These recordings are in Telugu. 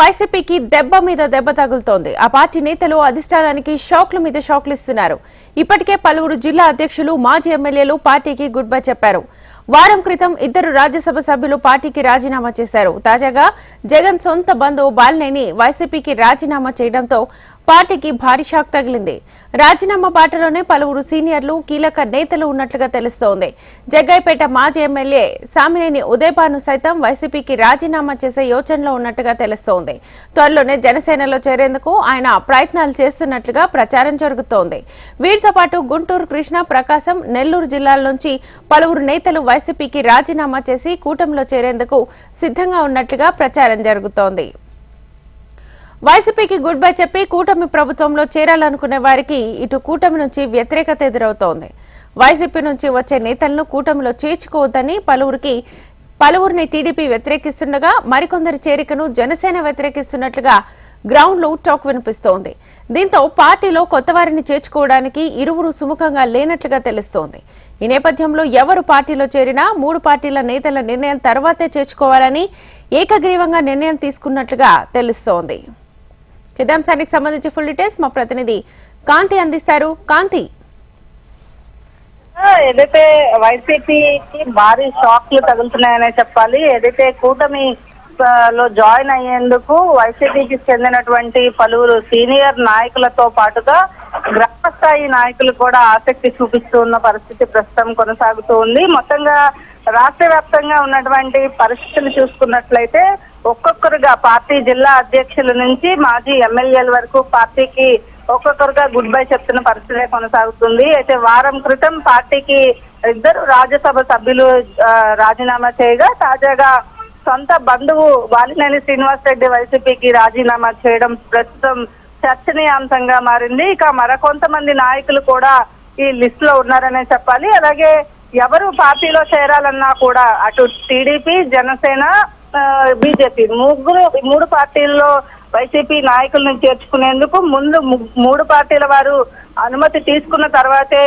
వైసీపీకి దెబ్బ మీద దెబ్బ తగులుతోంది. ఆ పార్టీ నేతలు అధిష్టానానికి షాక్ల మీద షాక్లు ఇస్తున్నారు. ఇప్పటికే పలువురు జిల్లా అధ్యక్షులు మాజీ ఎమ్మెల్యేలు పార్టీకి గుడ్ బై చెప్పారు. వారం క్రితం ఇద్దరు రాజ్యసభ సభ్యులు పార్టీకి రాజీనామా చేశారు. తాజాగా జగన్ సొంత బంధువు బాలినేని వైసీపీకి రాజీనామా చేయడంతో పార్టీకి భారీ షాక్ తగిలింది. రాజీనామా బాటలోనే పలువురు సీనియర్లు కీలక నేతలు ఉన్నట్లుగా తెలుస్తోంది. జగ్గైపేట మాజీ ఎమ్మెల్యే సామినేని ఉదయభాను సైతం వైసీపీకి రాజీనామా చేసే యోచనలో ఉన్నట్టుగా తెలుస్తోంది. త్వరలోనే జనసేనలో చేరేందుకు ఆయన ప్రయత్నాలు చేస్తున్నట్లుగా ప్రచారం జరుగుతోంది. వీరితో పాటు గుంటూరు కృష్ణ ప్రకాశం నెల్లూరు జిల్లాల నుంచి పలువురు నేతలు వైసీపీకి రాజీనామా చేసి కూటమిలో చేరేందుకు సిద్ధంగా ఉన్నట్లుగా ప్రచారం జరుగుతోంది. వైసీపీకి గుడ్ బై చెప్పి కూటమి ప్రభుత్వంలో చేరాలనుకునే వారికి ఇటు కూటమి నుంచి వ్యతిరేకత ఎదురవుతోంది. వైసీపీ నుంచి వచ్చే నేతలను కూటమిలో చేర్చుకోవద్దని పలువురికి పలువురిని టీడీపీ వ్యతిరేకిస్తుండగా మరికొందరి చేరికను జనసేన వ్యతిరేకిస్తున్నట్లుగా గ్రౌండ్లో టాక్ వినిపిస్తోంది. దీంతో పార్టీలో కొత్త వారిని చేర్చుకోవడానికి ఇరువురు సుముఖంగా లేనట్లుగా తెలుస్తోంది. ఈ నేపథ్యంలో ఎవరు పార్టీలో చేరినా మూడు పార్టీల నేతల నిర్ణయం తర్వాతే చేర్చుకోవాలని ఏకగ్రీవంగా నిర్ణయం తీసుకున్నట్లుగా తెలుస్తోంది. కిదాంశానికి సంబంధించి ఫుల్ డీటెయిల్స్ మా ప్రతినిధి కాంతి అందిస్తారు. కాంతి. ఏదైతే వైసీపీకి భారీ షాక్లు తగులుతున్నాయనే చెప్పాలి ఏదైతే కూటమి లో జాయిన్ అయ్యేందుకు వైసీపీకి చెందినటువంటి పలువురు సీనియర్ నాయకులతో పాటుగా గ్రామ స్థాయి నాయకులు కూడా ఆసక్తి చూపిస్తూ ఉన్న పరిస్థితి ప్రస్తుతం కొనసాగుతూ ఉంది. మొత్తంగా రాష్ట్ర వ్యాప్తంగా ఉన్నటువంటి పరిస్థితులు చూసుకున్నట్లయితే ఒక్కొక్కరుగా పార్టీ జిల్లా అధ్యక్షుల నుంచి మాజీ ఎమ్మెల్యేల వరకు పార్టీకి ఒక్కొక్కరుగా గుడ్ బై చెప్తున్న పరిస్థితి కొనసాగుతుంది. అయితే వారం క్రితం పార్టీకి ఇద్దరు రాజ్యసభ సభ్యులు రాజీనామా చేయగా తాజాగా సొంత బంధువు వాలినేని శ్రీనివాస్ రెడ్డి వైసీపీకి రాజీనామా చేయడం ప్రస్తుతం చర్చనీయాంశంగా మారింది. ఇక మరికొంతమంది నాయకులు కూడా ఈ లిస్ట్లో ఉన్నారనే చెప్పాలి. అలాగే ఎవరు పార్టీలో చేరాలన్నా కూడా అటు టీడీపీ జనసేన బీజేపీ. ముగ్గురు ఈ మూడు పార్టీల్లో వైసీపీ నాయకులను చేర్చుకునేందుకు ముందు మూడు పార్టీల వారు అనుమతి తీసుకున్న తర్వాతే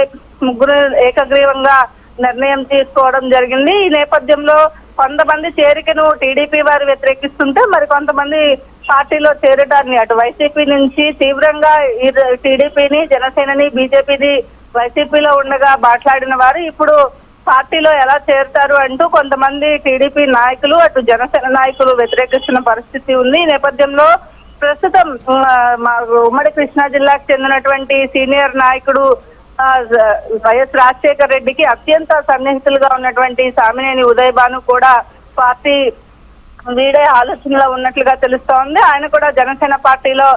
ముగ్గురు ఏకగ్రీవంగా నిర్ణయం తీసుకోవడం జరిగింది. ఈ నేపథ్యంలో కొంతమంది చేరికను టీడీపీ వారు వ్యతిరేకిస్తుంటే మరి కొంతమంది పార్టీలో చేరడాన్ని అటు వైసీపీ నుంచి తీవ్రంగా ఈ టీడీపీని జనసేనని బీజేపీని వైసీపీలో ఉండగా మాట్లాడిన వారు ఇప్పుడు పార్టీలో ఎలా చేరుతారు అంటూ కొంతమంది టీడీపీ నాయకులు అటు జనసేన నాయకులు వ్యతిరేకిస్తున్న పరిస్థితి ఉంది. ఈ నేపథ్యంలో ప్రస్తుతం మా ఉమ్మడి కృష్ణా జిల్లాకు చెందినటువంటి సీనియర్ నాయకుడు ఆ, వైఎస్ రాజశేఖర్ రెడ్డికి అత్యంత సన్నిహితులుగా ఉన్నటువంటి సామినేని ఉదయ్ భాను కూడా పార్టీ వీడే ఆలోచనలో ఉన్నట్లుగా తెలుస్తోంది. ఆయన కూడా జనసేన పార్టీలో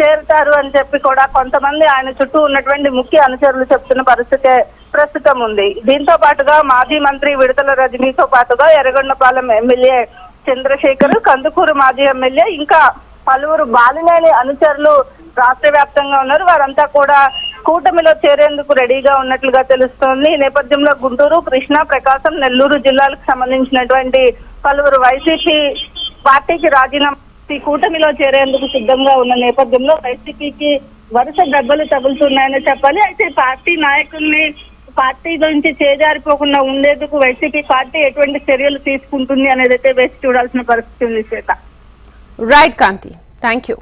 చేరుతారు అని చెప్పి కూడా కొంతమంది ఆయన చుట్టూ ఉన్నటువంటి ముఖ్య అనుచరులు చెప్తున్న పరిస్థితి ప్రస్తుతం ఉంది. దీంతో పాటుగా మాజీ మంత్రి విడుదల రజనీతో పాటుగా ఎర్రగొండపాలెం ఎమ్మెల్యే చంద్రశేఖర్ కందుకూరు మాజీ ఎమ్మెల్యే ఇంకా పలువురు బాలినేని అనుచరులు రాష్ట్ర వ్యాప్తంగా ఉన్నారు. వారంతా కూడా కూటమిలో చేరేందుకు రెడీగా ఉన్నట్లుగా తెలుస్తోంది. ఈ నేపథ్యంలో గుంటూరు కృష్ణా ప్రకాశం నెల్లూరు జిల్లాలకు సంబంధించినటువంటి పలువురు వైసీపీ పార్టీకి రాజీనామా ఈ కూటమిలో చేరేందుకు సిద్ధంగా ఉన్న నేపథ్యంలో వైసీపీకి వరుస దెబ్బలు తగులుతున్నాయని చెప్పాలి. అయితే పార్టీ నాయకుల్ని పార్టీ గురించి చేజారిపోకుండా ఉండేందుకు వైసీపీ పార్టీ ఎటువంటి చర్యలు తీసుకుంటుంది అనేది అయితే వేసి చూడాల్సిన పరిస్థితి ఉంది Shweta. Right Kanti thank you